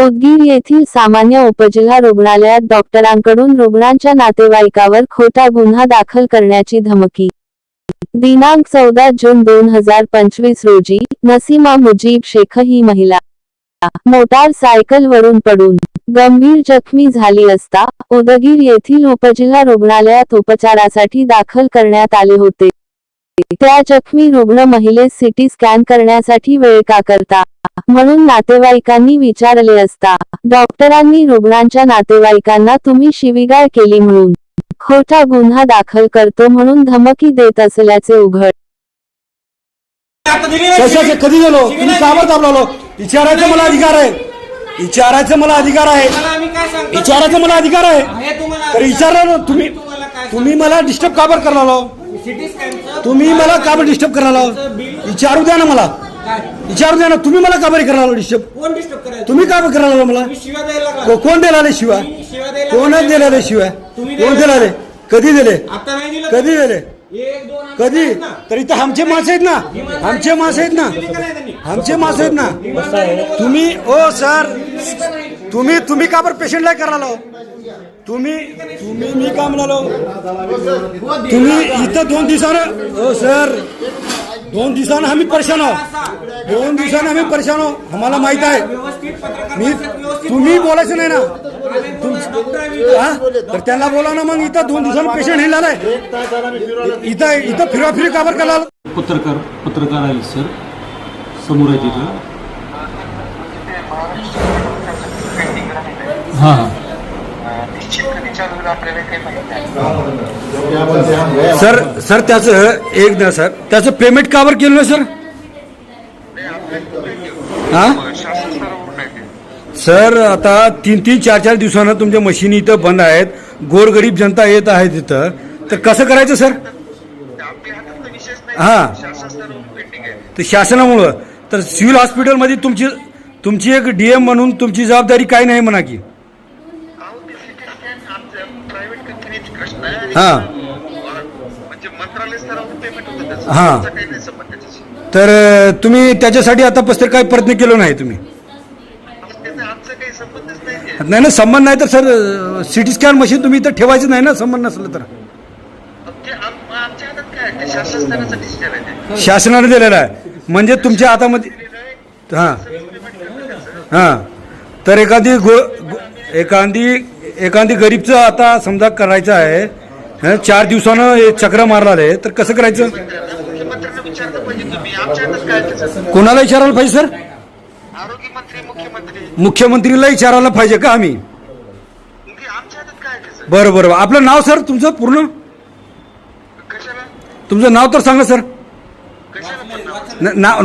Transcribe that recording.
उदगीर येथील सामान्य उपजिल्हा रुग्णालयात डॉक्टरांकडून रुग्णांच्या नातेवाईकावर खोटा गुन्हा दाखल करण्याची धमकी. दिनांक चौदा जून दोन हजार पंचवीस रोजी नसीमा मुजीब शेख ही महिला. मोटार सायकल वरून पडून गंभीर जखमी झाली असता उदगीर येथील उपजिल्हा रुग्णालयात उपचारासाठी दाखल करण्यात आले होते. त्या जखमी रुग्ण महिलेस सिटी स्कॅन करण्यासाठी वेळ का करता? म्हणून नातेवाईकांनी विचारले असता डॉक्टरांनी रुग्णांच्या नातेवाईकांना तुम्ही शिवीगाळ केली म्हणून खोटा गुन्हा दाखल करतो म्हणून धमकी देत असल्याचे उघड. कशाचे. कधी गेलो तुम्ही दिली. दाबलावलो विचारायचा मला अधिकार आहे. विचारायचा मला अधिकार आहे. विचारायचा मला अधिकार आहे. तर विचारलं ना तुम्ही तुम्हाला काय तुम्ही मला डिस्टर्ब करायला सिटी स्कॅनचं तुम्ही मला काबर डिस्टर्ब करायला विचारू द्या ना मला. काय विचारू द्या ना तुम्ही मला काबर करायला डिस्टर्ब? कोण डिस्टर्ब करायचं? तुम्ही काय करायला मला? तुम्ही शिव्या द्यायला लागला. को- कोण दिला रे शिवाय? तुम्ही शिव्या द्यायला कोणच लागला. दिला रे शिवाय? तुम्ही कोण दिला. रे कधी दिले? आता नाही दिलं. कधी दिले? एक दोन आणि कधी? आहेत ना. तर इथं आमचे मास आहेत ना. आमचे मास आहेत ना. दिली का नाही त्यांनी? आमचे मास आहेत ना. इमानदारीने बोला. तुम्ही ओ सर. तुम्ही तुम्ही का बरं पेशंटला करायला तुम्ही तुम्ही मी का म्हणालो? तुम्ही इथं दोन दिवसानं हो सर. दोन दिवसानं आम्ही परेशान आहो दोन दिवसानं आम्ही परेशान आहो आम्हाला माहीत आहे. व्यवस्थित पत्रकार मी तुम्ही बोला. बोलायचं नाही ना. आहे. हा? तर त्यांना बोला ना मग. इथं दोन दिवसानं पेशंट हे झालाय इथं इथं फिरवाफिरी का बरं करायला? पत्रकार पत्रकार आहेत सर. समोर आहे तिथं. हां हां. निश्चित आपल्याला सर सर त्याचं एक ना सर. त्याचं पेमेंट का बरं केलं ना सर? हा? सर आता तीन तीन चार चार दिवसानं तुमच्या मशीनी इथं बंद आहेत. गोरगरीब जनता येत आहे तिथं. तर कसं करायचं सर? हां. तर शासनामुळं. तर सिव्हिल हॉस्पिटलमध्ये तुमची तुमची एक डीएम म्हणून तुमची जबाबदारी काय नाही म्हणा की. हा. म्हणजे हा. तर तुम्ही त्याच्यासाठी आतापासून काय प्रयत्न केलो नाही तुम्ही. नाही ना संबंध नाही तर सर सिटी स्कॅन मशीन तुम्ही इथं ठेवायचं नाही ना संबंध नसलं तर. शासनाने दिलेलं आहे. म्हणजे तुमच्या हातामध्ये हां. हां. तर एखादी गो- एखादी एखादी गरीबचं आता समजा करायचं आहे हं, चार दिवसानं हे चक्र मारला आहे तर कसं करायचं? मुख्यमंत्र्यांना विचारलं पाहिजे तुम्ही आमच्या हातात काय आहे त्याचं कोणाला विचारायला पाहिजे सर? आरोग्य मंत्री मुख्यमंत्री मुख्यमंत्रीला विचारायला पाहिजे का आम्ही? आमच्या हातात काय आहे त्याचं बरं बरं. आपलं नाव सर तुमचं पूर्ण? कशाला? तुमचं नाव तर सांगा सर. कशाला? पण नाव? न- नाव